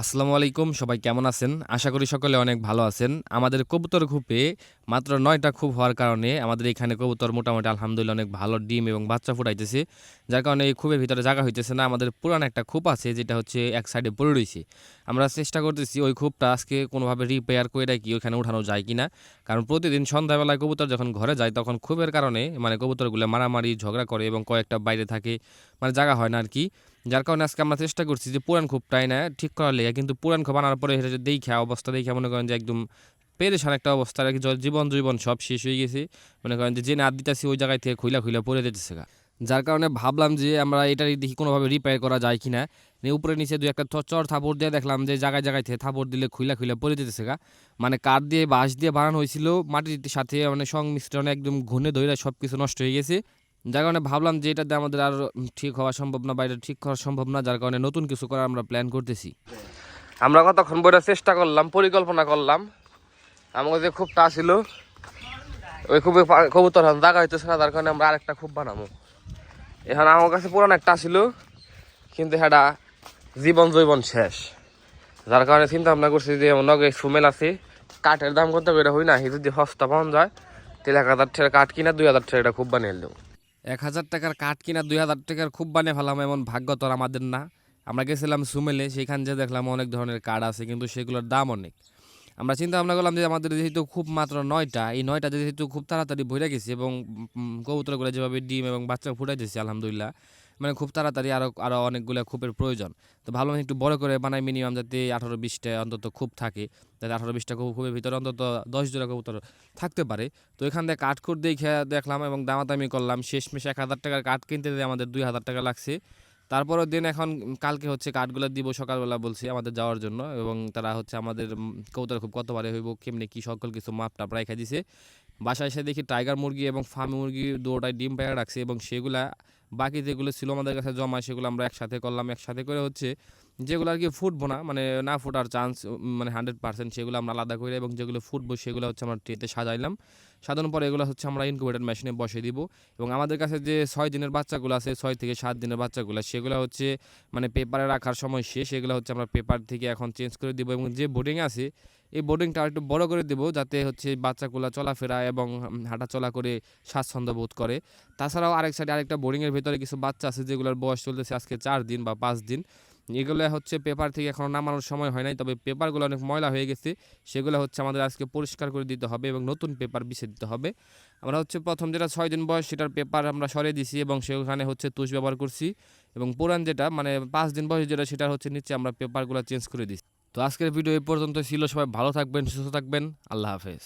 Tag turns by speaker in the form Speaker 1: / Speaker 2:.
Speaker 1: আসসালামু আলাইকুম, সবাই কেমন আছেন? আশা করি সকলে অনেক ভালো আছেন। আমাদের কবুতর খুপে মাত্র নয়টা খুব হওয়ার কারণে আমাদের এখানে কবুতর মোটামুটি আলহামদুলিল্লাহ অনেক ভালো ডিম এবং বাচ্চা ফুটাইতেছে। যার কারণে এই খুবের ভিতরে জায়গা হইতেছে না, আমাদের পুরান একটা খুব আছে যেটা হচ্ছে এক সাইডে পড়ে রয়েছে আমরা চেষ্টা করতেছি ওই খুবটা আজকে কোনোভাবে রিপেয়ার করে রাখি, ওইখানে উঠানো যায় কিনা। কারণ প্রতিদিন সন্ধ্যাবেলায় কবুতর যখন ঘরে যায়, তখন খুবের কারণে মানে কবুতরগুলো মারামারি, ঝগড়া করে এবং কয়েকটা বাইরে থাকে মানে জায়গা হয় না আর কি যার কারণে আজকে আমরা চেষ্টা করছি যে পুরান খুবটাই না ঠিক করার লেগে, কিন্তু পুরান খুব আনার পরে এটা দেখে, অবস্থা দেখে মনে করেন যে একদম পেরেছান একটা অবস্থা। আর কি জীবন জীবন সব শেষ হয়ে গেছে। মনে করেন যে যে না দিতেছি, ওই জায়গায় থেকে খুইলা খুইলা পড়ে যেতেছে গা। যার কারণে ভাবলাম যে আমরা এটা দেখি কোনোভাবে রিপেয়ার করা যায় কি না উপরে নিচে দু একটা চর থাপড় দিয়ে দেখলাম যে জায়গায় জায়গায় থেকে থাপড় দিলে খুইলা খুইলা পড়ে যেতেছে গা। মানে কাঠ দিয়ে, বাঁশ দিয়ে বানানো হয়েছিল, মাটির সাথে মানে সংমিশ্রণে একদম ঘুনে ধরে সব কিছু নষ্ট হয়ে গেছে। যার কারণে ভাবলাম যে এটাতে আমাদের আর ঠিক হওয়া সম্ভব না বা এটা ঠিক করা সম্ভব না, যার কারণে নতুন কিছু করার আমরা প্ল্যান করতেছি। আমরা কতক্ষণ বইটা চেষ্টা করলাম, পরিকল্পনা করলাম। আমাকে যে খুব টা ছিল, ওই খুবই কবুতর জায়গা হইতেছে না, যার কারণে আমরা আরেকটা খুব বানাবো। এখন আমার কাছে পুরান একটা ছিল, কিন্তু সেটা জীবন জৈবন শেষ। যার কারণে চিন্তা ভাবনা করছি যে নগে সুমেল আছে। কাঠের দাম কত করে হই না যদি সস্তা পাওয়া যায়, তাহলে এক হাজার টাকা কাঠ কিনা দুই হাজার টাকা খুব বানিয়ে দেবো এক হাজার টাকার কাঠ কিনা দুই হাজার টাকার খুব বানিয়ে ফেলাম, এমন ভাগ্য তোর আমাদের না। আমরা গেছিলাম সুমেলে, সেখান যে দেখলাম অনেক ধরনের কাঠ আছে, কিন্তু সেগুলোর দাম অনেক। আমরা চিন্তা ভাবনা করলাম যে আমাদের যেহেতু খুব মাত্র নয়টা, এই নয়টা যেহেতু খুব তাড়াতাড়ি ভরে গেছে এবং কবুতরগুলো যেভাবে ডিম এবং বাচ্চা ফুটাইতেছে আলহামদুলিল্লাহ মানে খুব তাড়াতাড়ি আরও আরও অনেকগুলো খুবের প্রয়োজন। তো ভালো একটু বড় করে বানাই মিনিমাম যাতে আঠারো বিশটা অন্তত খুব থাকে, যাতে আঠারো বিশটা খুব খুবের ভিতরে অন্তত দশ জোড়া কবুতর থাকতে পারে। তো এখান থেকে কাঠখুট দেখে দেখলাম এবং দামাদামি করলাম। শেষমেশ এক হাজার টাকার কাঠ কিনতে আমাদের দুই হাজার টাকা লাগছে। তারপরের দিন এখন কালকে হচ্ছে কাঠগুলো দিব, সকালবেলা বলছি আমাদের যাওয়ার জন্য এবং তারা হচ্ছে আমাদের কৌতার খুব কতবারে হইব, কেমনি কী সকল কিছু মাপ টাপ রাখা দিছে। বাসায় এসে দেখি টাইগার মুরগি এবং ফার্মি মুরগি দুটাই ডিম পেয়ে রাখছে এবং সেগুলা বাকি যেগুলো ছিল আমাদের কাছে জমা সেগুলো আমরা একসাথে করলাম। একসাথে করে হচ্ছে যেগুলো আর কি ফুটবো না মানে না ফোটার চান্স মানে হান্ড্রেড পার্সেন্ট সেগুলো আমরা আলাদা করে এবং যেগুলো ফুটবো সেগুলো হচ্ছে আমরা ট্রেতে সাজাইলাম। সাজানোর পরে এগুলো হচ্ছে আমরা ইনকুবেটার মেশিনে বসে দিব এবং আমাদের কাছে যে ছয় দিনের বাচ্চাগুলো আছে, ছয় থেকে সাত দিনের বাচ্চাগুলো, সেগুলো হচ্ছে মানে পেপারে রাখার সময় শেষ, এগুলো হচ্ছে আমরা পেপার থেকে এখন চেঞ্জ করে দিব এবং যে বোর্ডিং আছে, এই বোর্ডিংটা একটু বড় করে দেবো যাতে হচ্ছে বাচ্চাগুলো চলাফেরা এবং হাঁটাচলা করে স্বাচ্ছন্দ্য বোধ করে। তাছাড়াও আরেক সাইডে আরেকটা বোর্ডিংয়ের ভিতরে কিছু বাচ্চা আছে যেগুলোর বয়স চলতেছে আজকে চার দিন বা পাঁচ দিন। এগুলো হচ্ছে পেপার থেকে এখনও নামানোর সময় হয় নাই, তবে পেপারগুলো অনেক ময়লা হয়ে গেছে। সেগুলো হচ্ছে আমাদের আজকে পরিষ্কার করে দিতে হবে এবং নতুন পেপার বিছিয়ে দিতে হবে। আমরা হচ্ছে প্রথম যেটা ছয় দিন বয়স, সেটার পেপার আমরা সরিয়ে দিছি এবং সেখানে হচ্ছে তুষ ব্যবহার করছি এবং পুরান যেটা মানে পাঁচ দিন বয়স যেটা সেটা হচ্ছে নিচে আমরা পেপারগুলো চেঞ্জ করে দিচ্ছি তো আজকের ভিডিও এই পর্যন্ত ছিল সবাই ভালো থাকবেন, সুস্থ থাকবেন, আল্লাহ হাফেজ।